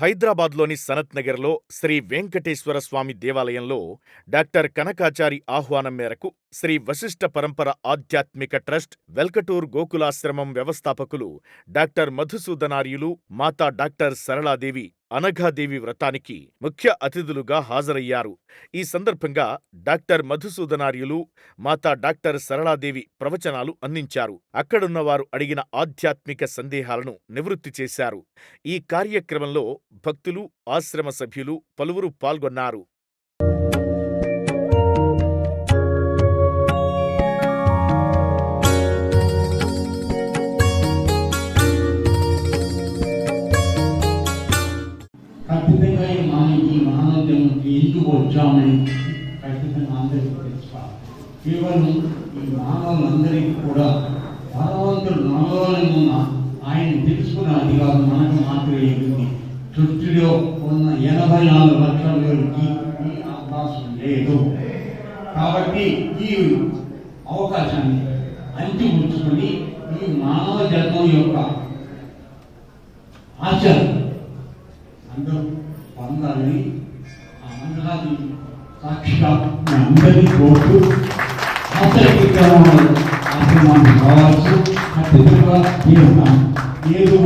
హైదరాబాద్లోని సనత్ నగర్లో శ్రీ వెంకటేశ్వర స్వామి దేవాలయంలో డాక్టర్ కనకాచారి ఆహ్వానం మేరకు శ్రీ వశిష్ఠ పరంపర ఆధ్యాత్మిక ట్రస్ట్ వెల్కటూర్ గోకులాశ్రమం వ్యవస్థాపకులు డాక్టర్ మధుసూదనార్యులు మాతా డాక్టర్ సరళాదేవి అనఘాదేవి వ్రతానికి ముఖ్య అతిథులుగా హాజరయ్యారు. ఈ సందర్భంగా డాక్టర్ మధుసూదనార్యులు, మాతా డాక్టర్ సరళాదేవి ప్రవచనాలు అందించారు. అక్కడున్నవారు అడిగిన ఆధ్యాత్మిక సందేహాలను నివృత్తి చేశారు. ఈ కార్యక్రమంలో భక్తులు, ఆశ్రమ సభ్యులు పలువురు పాల్గొన్నారు. ఖచ్చితంగా ఈ ఈ మానవజన్మకి ఎందుకు వచ్చామని ఖచ్చితంగా అందరికీ తెలుసుకోవాలి కేవలం ఈ మానవులందరికీ కూడా భగవంతుడు మనలోనే ఉన్న ఆయన తెలుసుకున్న అధికారం మనకు మాత్రమే ఉంది సృష్టిలో ఉన్న ఎనభై నాలుగు లక్షల వరకు ఈ అవకాశం లేదు. కాబట్టి ఈ అవకాశాన్ని అంతిపుచ్చుకొని ఈ మానవ జన్మం యొక్క ఆచరణ అందరూ పొందాలని ఆ మండలాన్ని సాక్షిగా అందరినీ కోరుతూ ఆసక్తిగా ఆశ్రమాన్ని కావచ్చు ఖచ్చితంగా నేను లేదు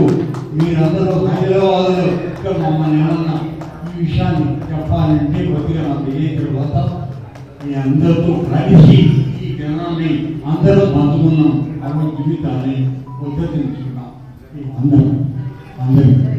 మీరందరూ హైదరాబాద్లో ఇక్కడ మమ్మల్ని ఏమన్నా ఈ విషయాన్ని చెప్పాలంటే కొద్దిగా నాకు తెలియకపోతాం మీ అందరితో కలిసి ఈ జనాన్ని అందరూ పంచుకున్నాం. అవి జీవితాన్ని ఉద్ధరించుకున్నాం అందరూ అందరికీ